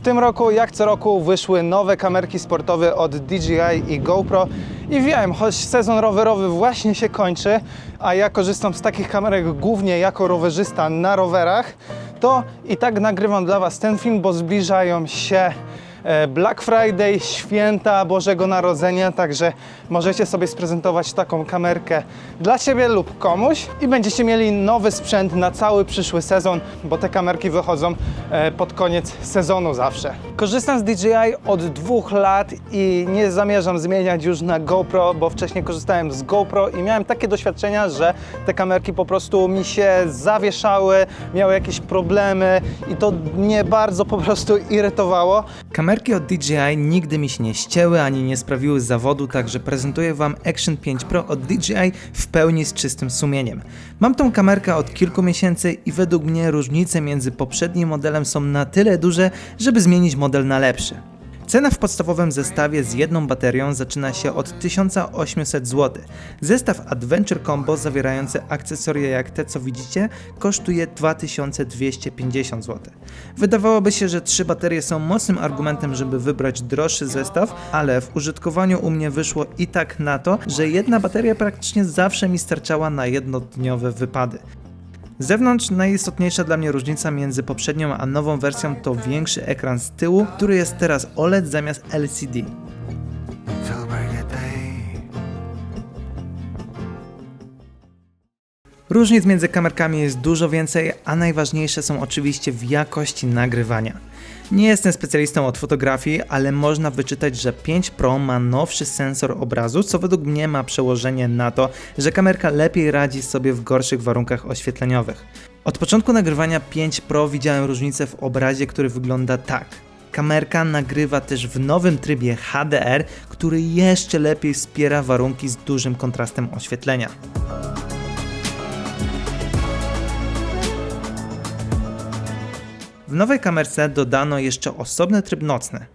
W tym roku, jak co roku, wyszły nowe kamerki sportowe od DJI i GoPro. I wiem, choć sezon rowerowy właśnie się kończy, a ja korzystam z takich kamerek głównie jako rowerzysta na rowerach, to i tak nagrywam dla Was ten film, bo zbliżają się Black Friday, święta Bożego Narodzenia, także możecie sobie sprezentować taką kamerkę dla siebie lub komuś i będziecie mieli nowy sprzęt na cały przyszły sezon, bo te kamerki wychodzą e, pod koniec sezonu zawsze. Korzystam z DJI od dwóch lat i nie zamierzam zmieniać już na GoPro, bo wcześniej korzystałem z GoPro i miałem takie doświadczenia, że te kamerki po prostu mi się zawieszały, miały jakieś problemy i to mnie bardzo po prostu irytowało. Kamerki od DJI nigdy mi się nie ścięły ani nie sprawiły zawodu, także prezentuję Wam Action 5 Pro od DJI w pełni z czystym sumieniem. Mam tą kamerkę od kilku miesięcy i według mnie różnice między poprzednim modelem są na tyle duże, żeby zmienić model na lepszy. Cena w podstawowym zestawie z jedną baterią zaczyna się od 1800 zł. Zestaw Adventure Combo zawierający akcesoria jak te co widzicie kosztuje 2250 zł. Wydawałoby się, że trzy baterie są mocnym argumentem, żeby wybrać droższy zestaw, ale w użytkowaniu u mnie wyszło i tak na to, że jedna bateria praktycznie zawsze mi starczała na jednodniowe wypady. Z zewnątrz najistotniejsza dla mnie różnica między poprzednią a nową wersją to większy ekran z tyłu, który jest teraz OLED zamiast LCD. Różnic między kamerkami jest dużo więcej, a najważniejsze są oczywiście w jakości nagrywania. Nie jestem specjalistą od fotografii, ale można wyczytać, że 5 Pro ma nowszy sensor obrazu, co według mnie ma przełożenie na to, że kamerka lepiej radzi sobie w gorszych warunkach oświetleniowych. Od początku nagrywania 5 Pro widziałem różnicę w obrazie, który wygląda tak. Kamerka nagrywa też w nowym trybie HDR, który jeszcze lepiej wspiera warunki z dużym kontrastem oświetlenia. W nowej kamerce dodano jeszcze osobny tryb nocny.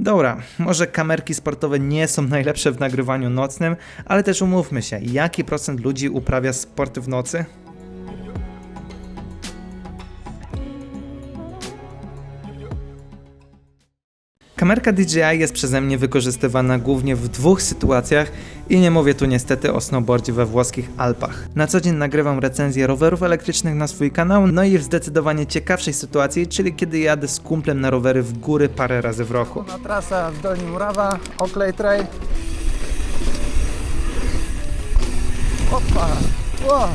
Dobra, może kamerki sportowe nie są najlepsze w nagrywaniu nocnym, ale też umówmy się, jaki procent ludzi uprawia sporty w nocy? Kamerka DJI jest przeze mnie wykorzystywana głównie w dwóch sytuacjach i nie mówię tu niestety o snowboardzie we włoskich Alpach. Na co dzień nagrywam recenzje rowerów elektrycznych na swój kanał, no i w zdecydowanie ciekawszej sytuacji, czyli kiedy jadę z kumplem na rowery w góry parę razy w roku. Na trasa w Dolni Murawa, Oakley Trail. Opa! Ło!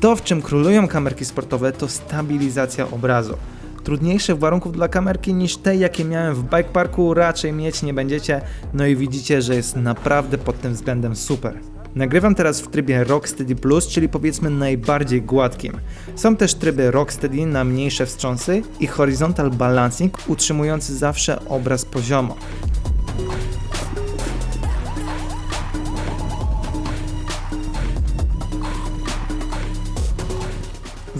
To, w czym królują kamerki sportowe, to stabilizacja obrazu. Trudniejszych warunków dla kamerki niż te, jakie miałem w bike parku, raczej mieć nie będziecie, no i widzicie, że jest naprawdę pod tym względem super. Nagrywam teraz w trybie Rocksteady Plus, czyli powiedzmy najbardziej gładkim. Są też tryby Rocksteady na mniejsze wstrząsy i Horizontal Balancing utrzymujący zawsze obraz poziomo.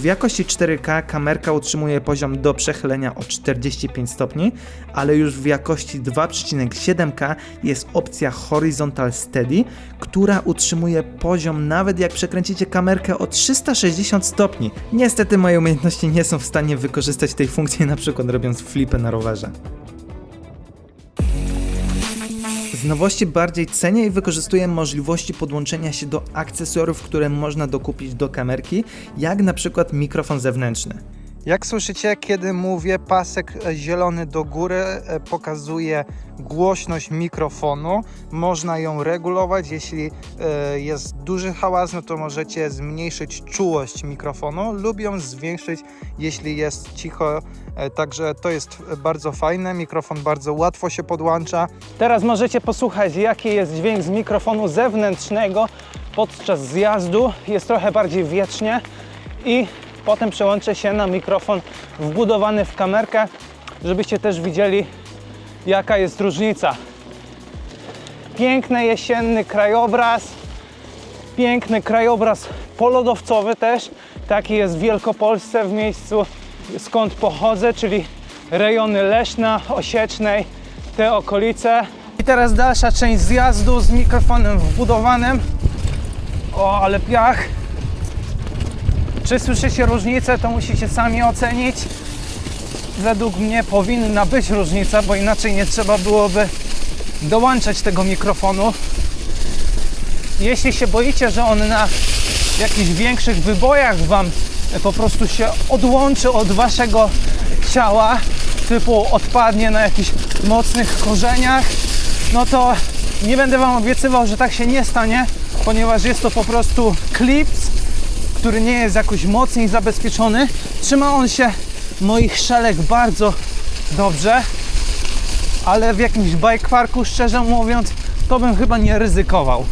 W jakości 4K kamerka utrzymuje poziom do przechylenia o 45 stopni, ale już w jakości 2,7K jest opcja Horizontal Steady, która utrzymuje poziom nawet jak przekręcicie kamerkę o 360 stopni. Niestety moje umiejętności nie są w stanie wykorzystać tej funkcji, na przykład robiąc flipy na rowerze. Z nowości bardziej cenię i wykorzystuję możliwości podłączenia się do akcesoriów, które można dokupić do kamerki, jak na przykład mikrofon zewnętrzny. Jak słyszycie, kiedy mówię, pasek e, zielony do góry e, pokazuje głośność mikrofonu. Można ją regulować. Jeśli e, jest duży hałas, no to możecie zmniejszyć czułość mikrofonu lub ją zwiększyć, jeśli jest cicho. Także to jest bardzo fajne. Mikrofon bardzo łatwo się podłącza. Teraz możecie posłuchać, jaki jest dźwięk z mikrofonu zewnętrznego podczas zjazdu. Jest trochę bardziej wiecznie i potem przełączę się na mikrofon wbudowany w kamerkę, żebyście też widzieli, jaka jest różnica. Piękny jesienny krajobraz, piękny krajobraz polodowcowy też. Taki jest w Wielkopolsce, w miejscu skąd pochodzę, czyli rejony Leszna, Osiecznej, te okolice. I teraz dalsza część zjazdu z mikrofonem wbudowanym. O, ale piach. Czy słyszycie różnicę, to musicie sami ocenić. według mnie powinna być różnica, bo inaczej nie trzeba byłoby dołączać tego mikrofonu. Jeśli się boicie, że on na jakichś większych wybojach Wam po prostu się odłączy od Waszego ciała, typu odpadnie na jakichś mocnych korzeniach, no to nie będę Wam obiecywał, że tak się nie stanie, ponieważ jest to po prostu klips, który nie jest jakoś mocniej zabezpieczony. Trzyma on się moich szelek bardzo dobrze, ale w jakimś bike parku, szczerze mówiąc, to bym chyba nie ryzykował.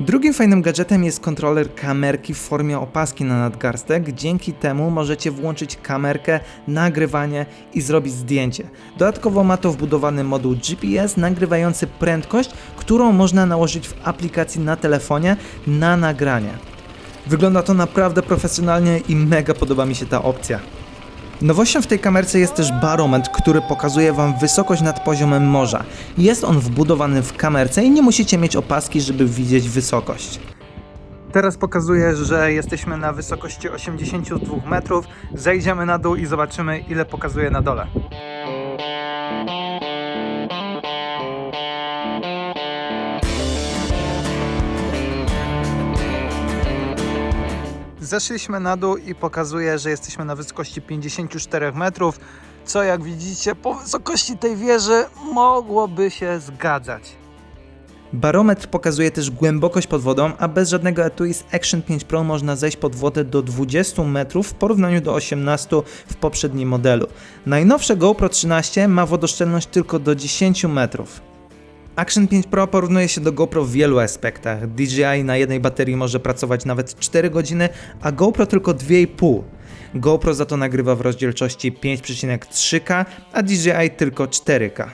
Drugim fajnym gadżetem jest kontroler kamerki w formie opaski na nadgarstek. Dzięki temu możecie włączyć kamerkę, nagrywanie i zrobić zdjęcie. Dodatkowo ma to wbudowany moduł GPS nagrywający prędkość, którą można nałożyć w aplikacji na telefonie na nagranie. Wygląda to naprawdę profesjonalnie i mega podoba mi się ta opcja. Nowością w tej kamerce jest też barometr, który pokazuje Wam wysokość nad poziomem morza. Jest on wbudowany w kamerce i nie musicie mieć opaski, żeby widzieć wysokość. Teraz pokazuję, że jesteśmy na wysokości 82 metrów. Zejdziemy na dół i zobaczymy, ile pokazuje na dole. Zeszliśmy na dół i pokazuje, że jesteśmy na wysokości 54 metrów, co jak widzicie po wysokości tej wieży mogłoby się zgadzać. Barometr pokazuje też głębokość pod wodą, a bez żadnego etui z Action 5 Pro można zejść pod wodę do 20 metrów w porównaniu do 18 w poprzednim modelu. Najnowsze GoPro 13 ma wodoszczelność tylko do 10 metrów. Action 5 Pro porównuje się do GoPro w wielu aspektach. DJI na jednej baterii może pracować nawet 4 godziny, a GoPro tylko 2,5. GoPro za to nagrywa w rozdzielczości 5,3K, a DJI tylko 4K.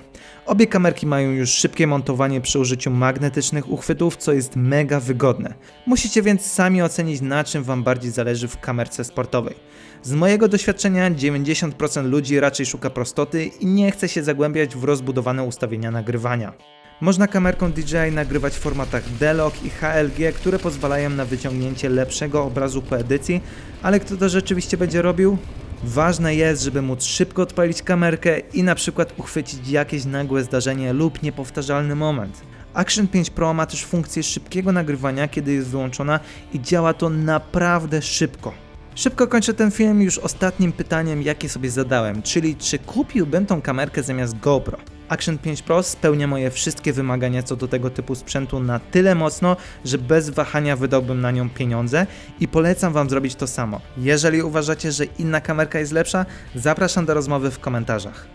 Obie kamerki mają już szybkie montowanie przy użyciu magnetycznych uchwytów, co jest mega wygodne. Musicie więc sami ocenić na czym Wam bardziej zależy w kamerce sportowej. Z mojego doświadczenia 90% ludzi raczej szuka prostoty i nie chce się zagłębiać w rozbudowane ustawienia nagrywania. Można kamerką DJI nagrywać w formatach D-Log i HLG, które pozwalają na wyciągnięcie lepszego obrazu po edycji, ale kto to rzeczywiście będzie robił? Ważne jest, żeby móc szybko odpalić kamerkę i na przykład uchwycić jakieś nagłe zdarzenie lub niepowtarzalny moment. Action 5 Pro ma też funkcję szybkiego nagrywania, kiedy jest wyłączona i działa to naprawdę szybko. Szybko kończę ten film już ostatnim pytaniem, jakie sobie zadałem, czyli czy kupiłbym tą kamerkę zamiast GoPro. Action 5 Pro spełnia moje wszystkie wymagania co do tego typu sprzętu na tyle mocno, że bez wahania wydałbym na nią pieniądze i polecam Wam zrobić to samo. Jeżeli uważacie, że inna kamerka jest lepsza, zapraszam do rozmowy w komentarzach.